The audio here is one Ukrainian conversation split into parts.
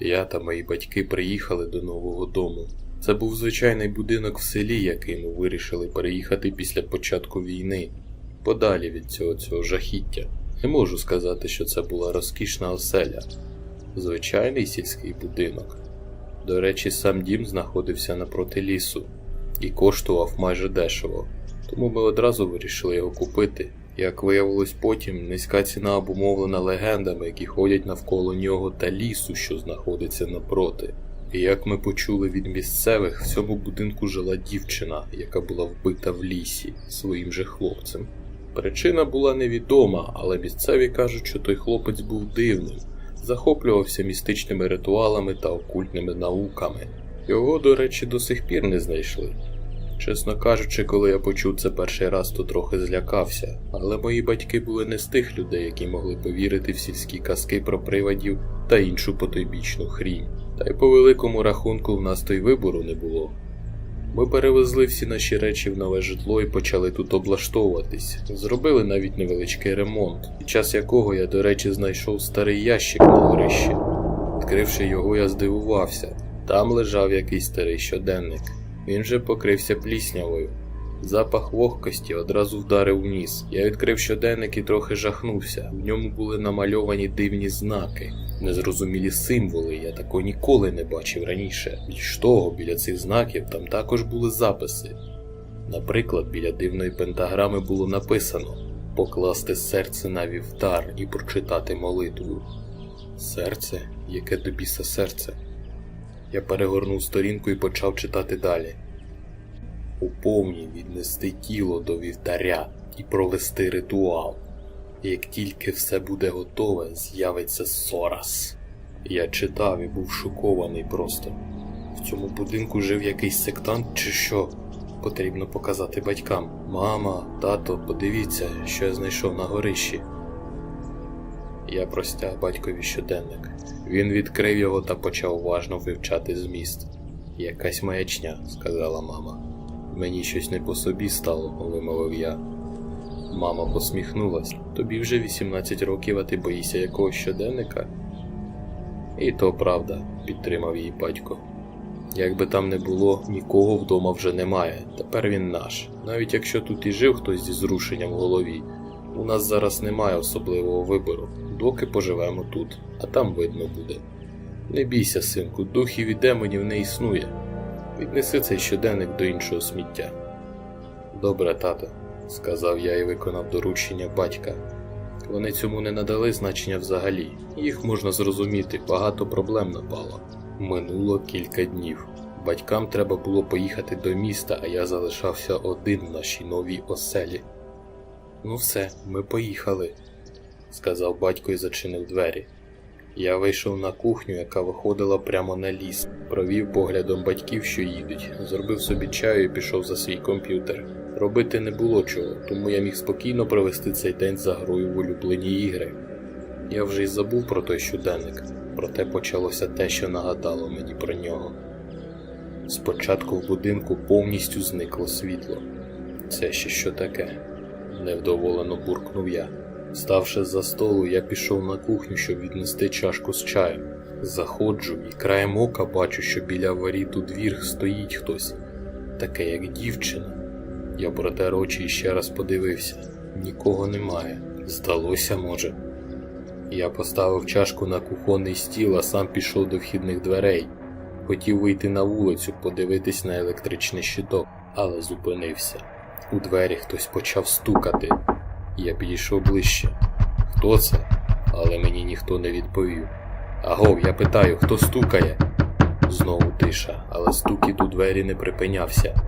Я та мої батьки приїхали до нового дому. Це був звичайний будинок в селі, який ми вирішили переїхати після початку війни, подалі від цього цього жахіття. Не можу сказати, що це була розкішна оселя, звичайний сільський будинок. До речі, сам дім знаходився напроти лісу і коштував майже дешево, тому ми одразу вирішили його купити. Як виявилось потім, низька ціна обумовлена легендами, які ходять навколо нього та лісу, що знаходиться напроти. І як ми почули від місцевих, в цьому будинку жила дівчина, яка була вбита в лісі своїм же хлопцем. Причина була невідома, але місцеві кажуть, що той хлопець був дивним, захоплювався містичними ритуалами та окультними науками. Його, до речі, до сих пір не знайшли. Чесно кажучи, коли я почув це перший раз, то трохи злякався, але мої батьки були не з тих людей, які могли повірити в сільські казки про привидів та іншу потойбічну хрінь. Та й по великому рахунку в нас то й вибору не було. Ми перевезли всі наші речі в нове житло і почали тут облаштовуватись. Зробили навіть невеличкий ремонт, під час якого я, до речі, знайшов старий ящик на горищі. Відкривши його, я здивувався. Там лежав якийсь старий щоденник. Він же покрився пліснявою. Запах вогкості одразу вдарив ніс. Я відкрив щоденник і трохи жахнувся. В ньому були намальовані дивні знаки, незрозумілі символи, я такого ніколи не бачив раніше. Більш того, біля цих знаків там також були записи. Наприклад, біля дивної пентаграми було написано покласти серце на вівтар і прочитати молитву. Серце? Яке до біса серце? Я перегорнув сторінку і почав читати далі. Уповні віднести тіло до вівтаря і провести ритуал. Як тільки все буде готове, з'явиться Сорас. Я читав і був шокований просто. В цьому будинку жив якийсь сектант чи що? Потрібно показати батькам. Мама, тато, подивіться, що я знайшов на горищі. Я простяг батькові щоденник. Він відкрив його та почав уважно вивчати зміст. Якась маячня, сказала мама. Мені щось не по собі стало, вимовив я. Мама посміхнулась. Тобі вже 18 років, а ти боїшся якогось щоденника? І то правда, підтримав її батько. Як би там не було, нікого вдома вже немає. Тепер він наш. Навіть якщо тут і жив хтось зі зрушенням в голові, у нас зараз немає особливого вибору, доки поживемо тут, а там видно буде. Не бійся, синку, духів і демонів не існує. Віднеси цей щоденник до іншого сміття. Добре, тато, сказав я і виконав доручення батька. Вони цьому не надали значення взагалі, їх можна зрозуміти, багато проблем напало. Минуло кілька днів. Батькам треба було поїхати до міста, а я залишався один в нашій новій оселі. Ну все, ми поїхали, сказав батько і зачинив двері. Я вийшов на кухню, яка виходила прямо на ліс, провів поглядом батьків, що їдуть, зробив собі чаю і пішов за свій комп'ютер. Робити не було чого, тому я міг спокійно провести цей день за грою в улюблені ігри. Я вже й забув про той щоденник, проте почалося те, що нагадало мені про нього. Спочатку в будинку повністю зникло світло. Це ще що таке? невдоволено буркнув я. Ставши за столу, я пішов на кухню, щоб віднести чашку з чаєм. Заходжу і краєм ока бачу, що біля воріт у двір стоїть хтось, таке як дівчина. Я протер очі і ще раз подивився. Нікого немає. Здалося, може. Я поставив чашку на кухонний стіл, а сам пішов до вхідних дверей. Хотів вийти на вулицю, подивитись на електричний щиток, але зупинився. У двері хтось почав стукати. Я підійшов ближче. Хто це? Але мені ніхто не відповів. Агов, я питаю, хто стукає? Знову тиша, але стукіт у двері не припинявся.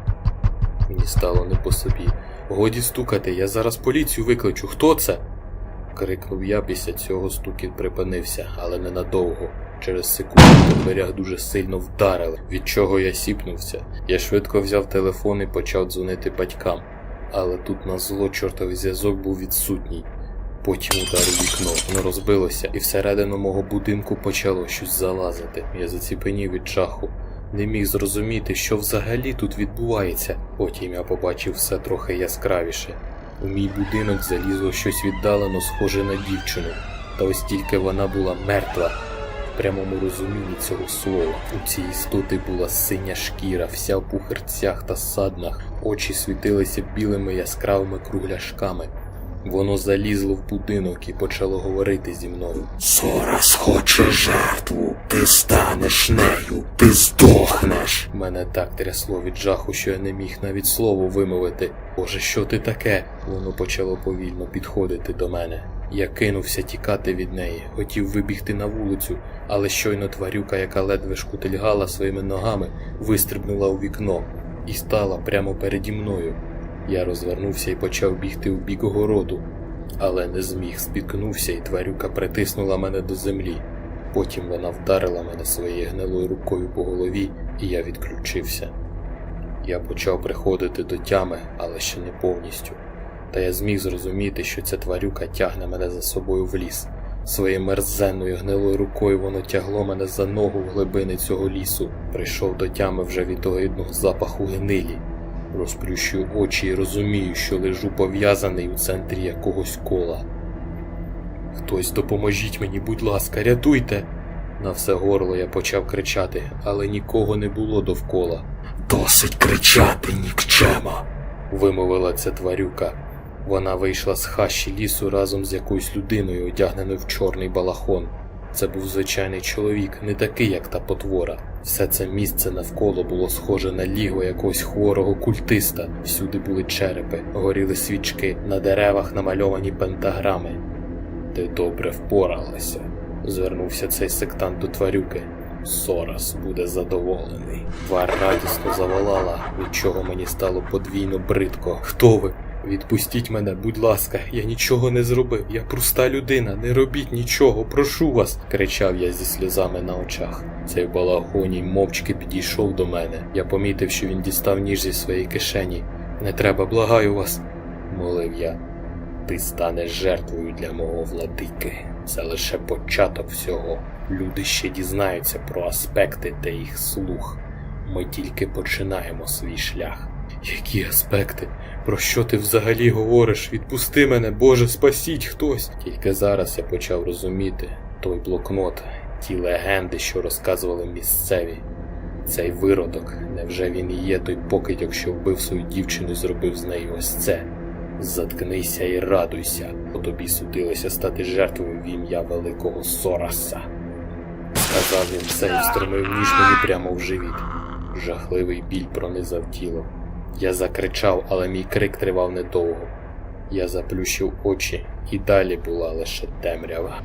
Мені стало не по собі. Годі стукати, я зараз поліцію викличу. Хто це? крикнув я, після цього стукіт припинився, але ненадовго. Через секунду по дверях дуже сильно вдарили, від чого я сіпнувся. Я швидко взяв телефон і почав дзвонити батькам. Але тут на зло чортовий зв'язок був відсутній. Потім ударив вікно, воно розбилося, і всередину мого будинку почало щось залазити. Я заціпенів від жаху. Не міг зрозуміти, що взагалі тут відбувається. Потім я побачив все трохи яскравіше. У мій будинок залізло щось віддалено схоже на дівчину, та ось тільки вона була мертва. Прямому розумінні цього слова. У цій істоти була синя шкіра, вся в пухирцях та саднах, очі світилися білими яскравими кругляшками. Воно залізло в будинок і почало говорити зі мною. Сорас хоче жертву, ти станеш нею, ти здохнеш. Мене так трясло від жаху, що я не міг навіть слово вимовити. Боже, що ти таке? Воно почало повільно підходити до мене. Я кинувся тікати від неї, хотів вибігти на вулицю, але щойно тварюка, яка ледве шкутильгала своїми ногами, вистрибнула у вікно і стала прямо переді мною. Я розвернувся і почав бігти в бік городу, але не зміг, спіткнувся, і тварюка притиснула мене до землі. Потім вона вдарила мене своєю гнилою рукою по голові, і я відключився. Я почав приходити до тями, але ще не повністю. Та я зміг зрозуміти, що ця тварюка тягне мене за собою в ліс. Своєю мерзенною гнилою рукою воно тягло мене за ногу в глибини цього лісу. Прийшов до тями вже від огидного запаху гнилі. Розплющую очі і розумію, що лежу пов'язаний у центрі якогось кола. Хтось допоможіть мені, будь ласка, рятуйте. На все горло я почав кричати, але нікого не було довкола. Досить кричати, нікчема. Вимовила ця тварюка. Вона вийшла з хащі лісу разом з якоюсь людиною, одягненою в чорний балахон. Це був звичайний чоловік, не такий, як та потвора. Все це місце навколо було схоже на лігво якогось хворого культиста. Всюди були черепи, горіли свічки, на деревах намальовані пентаграми. Ти добре впоралася, звернувся цей сектант до тварюки. Сорас буде задоволений. Твар радісно заволала, від чого мені стало подвійно бридко. Хто ви? Відпустіть мене, будь ласка, я нічого не зробив. Я проста людина, не робіть нічого, прошу вас, кричав я зі сльозами на очах. Цей балахоній мовчки підійшов до мене. Я помітив, що він дістав ніж зі своєї кишені. Не треба, благаю вас, молив я. Ти станеш жертвою для мого владики. Це лише початок всього. Люди ще дізнаються про аспекти та їх слух. Ми тільки починаємо свій шлях. Які аспекти? Про що ти взагалі говориш? Відпусти мене, Боже, спасіть хтось. Тільки зараз я почав розуміти той блокнот, ті легенди, що розказували місцеві. Цей виродок, невже він і є той покидьок, що вбив свою дівчину і зробив з нею ось це? Заткнися і радуйся, бо тобі судилося стати жертвою в ім'я великого Сораса. Сказав він це і встромив ніж мені прямо в живіт. Жахливий біль пронизав тіло. Я закричав, але мій крик тривав недовго. Я заплющив очі, і далі була лише темрява.